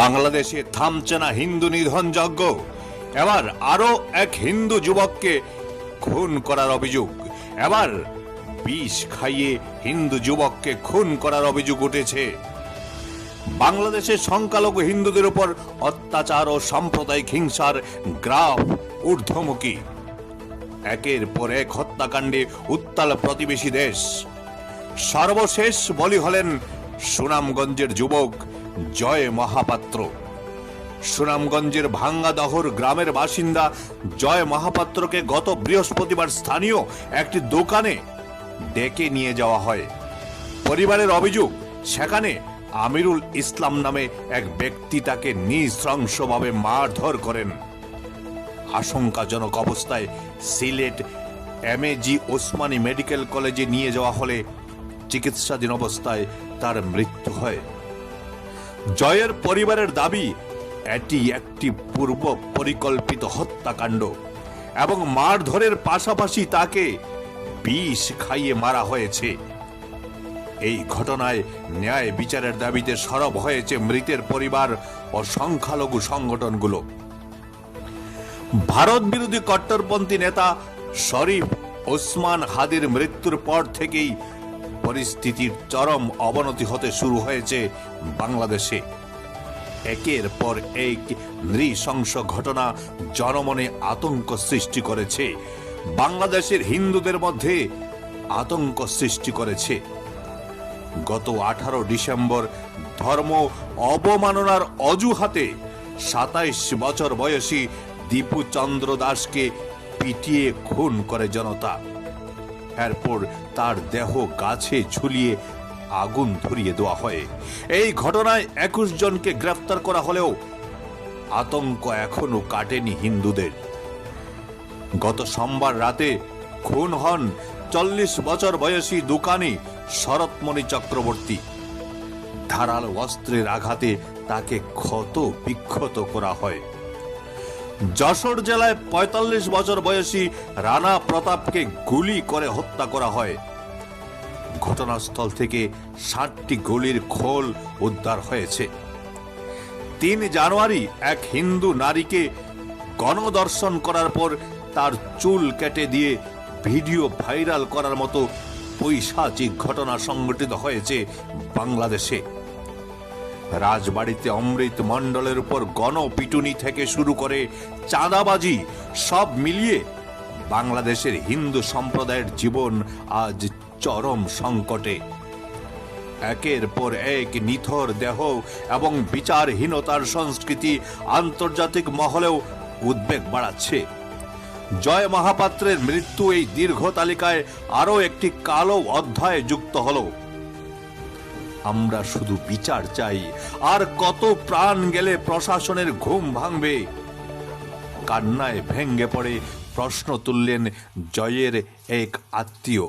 বাংলাদেশে থামছে না হিন্দু নিধন যজ্ঞ। এবার আরও এক হিন্দু যুবককে খুন করার অভিযোগ। এবার বিষ খাইয়ে হিন্দু যুবককে খুন করার অভিযোগ উঠেছে। বাংলাদেশের সংখ্যালঘু হিন্দুদের উপর অত্যাচার ও সাম্প্রদায়িক হিংসার গ্রাফ ঊর্ধ্বমুখী। একের পর এক হত্যাকাণ্ডে উত্তাল প্রতিবেশী দেশ। সর্বশেষ বলি হলেন সুনামগঞ্জের যুবক জয় মহাপাত্র। সুনামগঞ্জের ভাঙ্গাদহর গ্রামের বাসিন্দা জয় মহাপাত্রকে গত বৃহস্পতিবার স্থানীয় একটি দোকানে ডেকে নিয়ে যাওয়া হয়। পরিবারের অভিযোগ, সেখানে আমিরুল ইসলাম নামে এক ব্যক্তি তাকে নৃশংসভাবে মারধর করেন। আশঙ্কাজনক অবস্থায় সিলেট এমএজি ওসমানী মেডিকেল কলেজে নিয়ে যাওয়া হলে চিকিৎসাধীন অবস্থায় তার মৃত্যু হয়। জয়ের পরিবারের দাবি, এটি একটি পূর্ব পরিকল্পিত হত্যাকাণ্ড এবং মারধরের পাশাপাশি তাকে বিষ খাইয়ে মারা হয়েছে। এই ঘটনায় ন্যায় বিচারের দাবিতে সরব হয়েছে মৃতের পরিবার ও সংখ্যালঘু সংগঠনগুলো। ভারত বিরোধী কট্টরপন্থী নেতা শরীফ ওসমান হাদির মৃত্যুর পর থেকেই পরিস্থিতির চরম অবনতি হতে শুরু হয়েছে বাংলাদেশে। একের পর এক নৃশংস ঘটনা জনমনে আতঙ্ক সৃষ্টি করেছে। বাংলাদেশের হিন্দুদের মধ্যে আতঙ্ক সৃষ্টি করেছে। গত আঠারো ডিসেম্বর ধর্ম অবমাননার অজুহাতে সাতাইশ বছর বয়সী দীপু চন্দ্র দাসকে পিটিয়ে খুন করে জনতা। এরপর তার দেহ গাছে ঝুলিয়ে আগুন ধরিয়ে দেওয়া হয়। এই ঘটনায় একুশ জনকে গ্রেফতার করা হলেও আতঙ্ক এখনও কাটেনি হিন্দুদের। গত সোমবার রাতে খুন হন চল্লিশ বছর বয়সী দোকানি শরৎমণি চক্রবর্তী। ধারাল অস্ত্রের আঘাতে তাকে ক্ষত বিক্ষত করা হয়। যশোর জেলায় ৪৫ বছর বয়সী রানা প্রতাপকে গুলি করে হত্যা করা হয়। ঘটনাস্থল থেকে ষাটটি গুলির খোল উদ্ধার হয়েছে। তিন জানুয়ারি এক হিন্দু নারীকে গণদর্শন করার পর তার চুল কেটে দিয়ে ভিডিও ভাইরাল করার মতো পৈশাচিক ঘটনা সংঘটিত হয়েছে বাংলাদেশে। রাজবাড়িতে অমৃত মণ্ডলের উপর গণপিটুনি থেকে শুরু করে চাঁদাবাজি, সব মিলিয়ে বাংলাদেশের হিন্দু সম্প্রদায়ের জীবন আজ চরম সংকটে। একের পর এক নিথর দেহ এবং বিচারহীনতার সংস্কৃতি আন্তর্জাতিক মহলেও উদ্বেগ বাড়াচ্ছে। জয় মহাপাত্রের মৃত্যু এই দীর্ঘ তালিকায় আরও একটি কালো অধ্যায় যুক্ত হলো। আমরা শুধু বিচার চাই। আর কত প্রাণ গেলে প্রশাসনের ঘুম ভাঙবে? কান্নায় ভেঙ্গে পড়ে প্রশ্ন তুললেন জয়ের এক আত্মীয়।